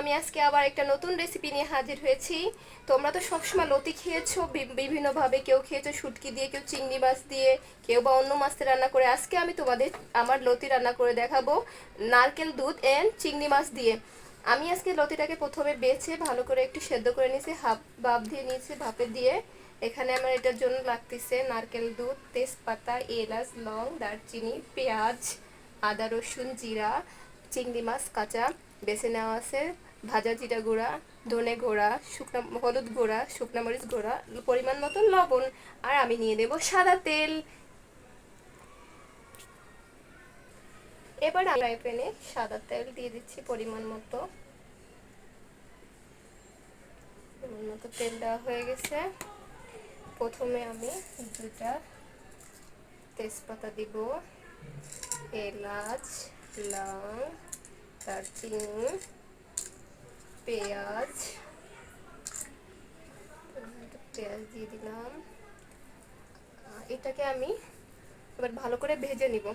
আমি আজকে আবার একটা নতুন রেসিপি নিয়ে হাজির হয়েছি। তোমরা তো সবসময় লতি খেয়েছো বিভিন্নভাবে কেউ খেয়েছো শুটকি দিয়ে, কেউ চিংড়ি মাছ দিয়ে, কেউ বা অন্য মাছ রান্না করে। আজকে আমি তোমাদের আমার লতি রান্না করে দেখাবো নারকেল দুধ অ্যান্ড চিংড়ি মাছ দিয়ে। আমি আজকে লতিটাকে প্রথমে বেছে ভালো করে একটু সেদ্ধ করে নিয়েছি, হাফ ভাপ দিয়ে নিয়েছি ভাপে দিয়ে। এখানে আমার এটার জন্য লাগতেছে নারকেল দুধ, তেজপাতা, এলাচ, লং, দারচিনি, পেঁয়াজ, আদা রসুন, জিরা, চিংড়ি মাছ, কাঁচা বেছে নেওয়া আছে। ভাজা জিরা গুঁড়া, ধনে গুঁড়া, শুকনো হলুদ গুঁড়া, শুকনো মরিচ গুঁড়া, পরিমাণ মতো লবণ, আর আমি নিয়ে দেব সাদা তেল। এবার ফ্রাই প্যানে সাদা তেল দিয়ে দিচ্ছি পরিমাণ মতো। মতো তেল দেওয়া হয়ে গেছে। প্রথমে আমি দুটা তেজপাতা দিব, এলাচ, লং দারচিনি, পেঁয়াজ পেঁয়াজ দিয়ে দিলাম। এটাকে আমি এবার ভালো করে ভেজে নিব।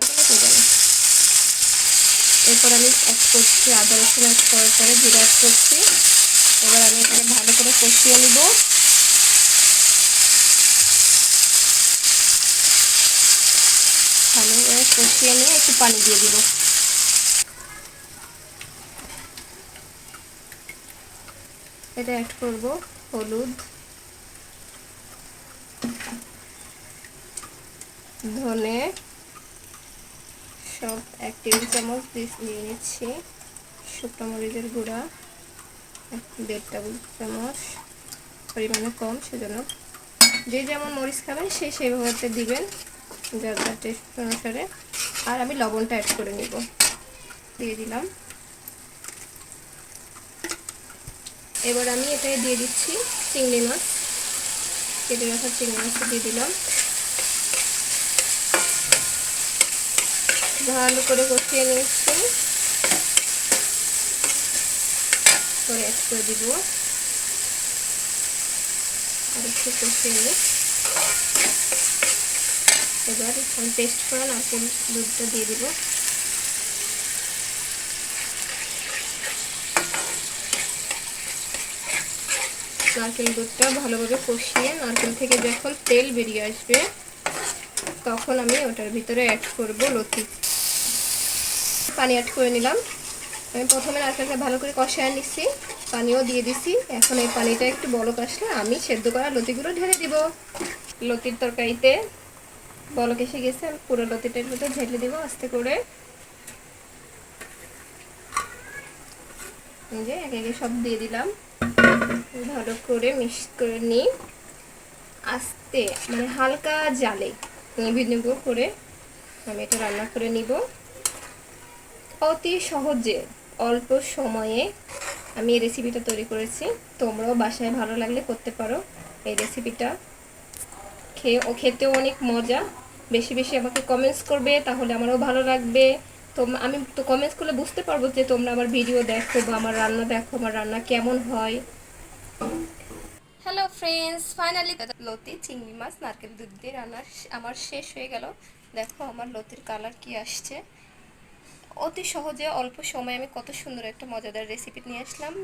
এরপর আমি অ্যাড করছি আদা রসুন অ্যাড করার পরে জিরা অ্যাড করছি। এবার আমি এটাকে ভালো করে কষিয়ে নিব। ভালো করে কষিয়ে নিয়ে একটু পানি দিয়ে দিব। এটা অ্যাড করব, হলুদ। ধনে। সব এক টেবিল চামচ দিয়ে নিচ্ছি। শুকনো মরিচের গুঁড়া দেড় টেবিল চামচ। পরিমাণে কম, সেজন্য যে যেমন মরিচ খাবেন, সে সেইভাবে দিবেন, যার যার টেস্ট অনুসারে। আর আমি লবণটা অ্যাড করে নিব। দিয়ে দিলাম। এবার আমি এটাই দিয়ে দিচ্ছি চিংড়ি মাছ। কেটে রাখা চিংড়ি মাছটা দিয়ে দিলাম। ভালো করে কষিয়ে নিচ্ছি। করে অ্যাড করে দিব। আর একটু কষিয়ে নিই। এবার আমি পেস্ট করা নারকেল দুধটা দিয়ে দিব। নারকেল দুধটা ভালোভাবে কষিয়ে নারকেল থেকে যখন তেল বেরিয়ে আসবে, তখন আমি ওটার ভিতরে অ্যাড করব লতি। পানি অ্যাড করে নিলাম। আমি প্রথমে নারকেলটা ভালো করে কষায় নিচ্ছি পানিও দিয়ে দিছি। এখন এই পানিটা একটু বলক আসলে আমি সেদ্ধ করা লতিগুলো ঢেলে দিব। লতির তরকারিতে বলক এসে গেছে, আমি পুরো লতিটার ভিতরে ঢেলে দিব আস্তে করে। এই যে একে একে সব দিয়ে দিলাম। ভালো করে মিক্স করে নিই। আস্তে মানে হালকা জালে। নিবি নিব করে। আমি এটা রান্না করে নিব। অতি সহজে, অল্প সময়ে আমি এই রেসিপিটা তৈরি করেছি। তোমরাও বাসায় ভালো লাগলে করতে পারো এই রেসিপিটা খেয়ে, ও খেতেও অনেক মজা। বেশি বেশি আমাকে কমেন্টস করবে, তাহলে আমারও ভালো লাগবে। তো আমি তো কমেন্টস করলে বুঝতে পারব যে তোমরা আমার ভিডিও দেখো বা আমার রান্না দেখো, আমার রান্না কেমন হয়। হ্যালো ফ্রেন্ডস ফাইনালি লতি চিংড়ি মাছ, নারকেল দুধ দিয়ে রান্না আমার শেষ হয়ে গেল। দেখো, আমার লতির কালার কি আসছে। অতি সহজে অল্প সময়ে আমি কত সুন্দর একটা মজাদার রেসিপি নিয়ে আসলাম।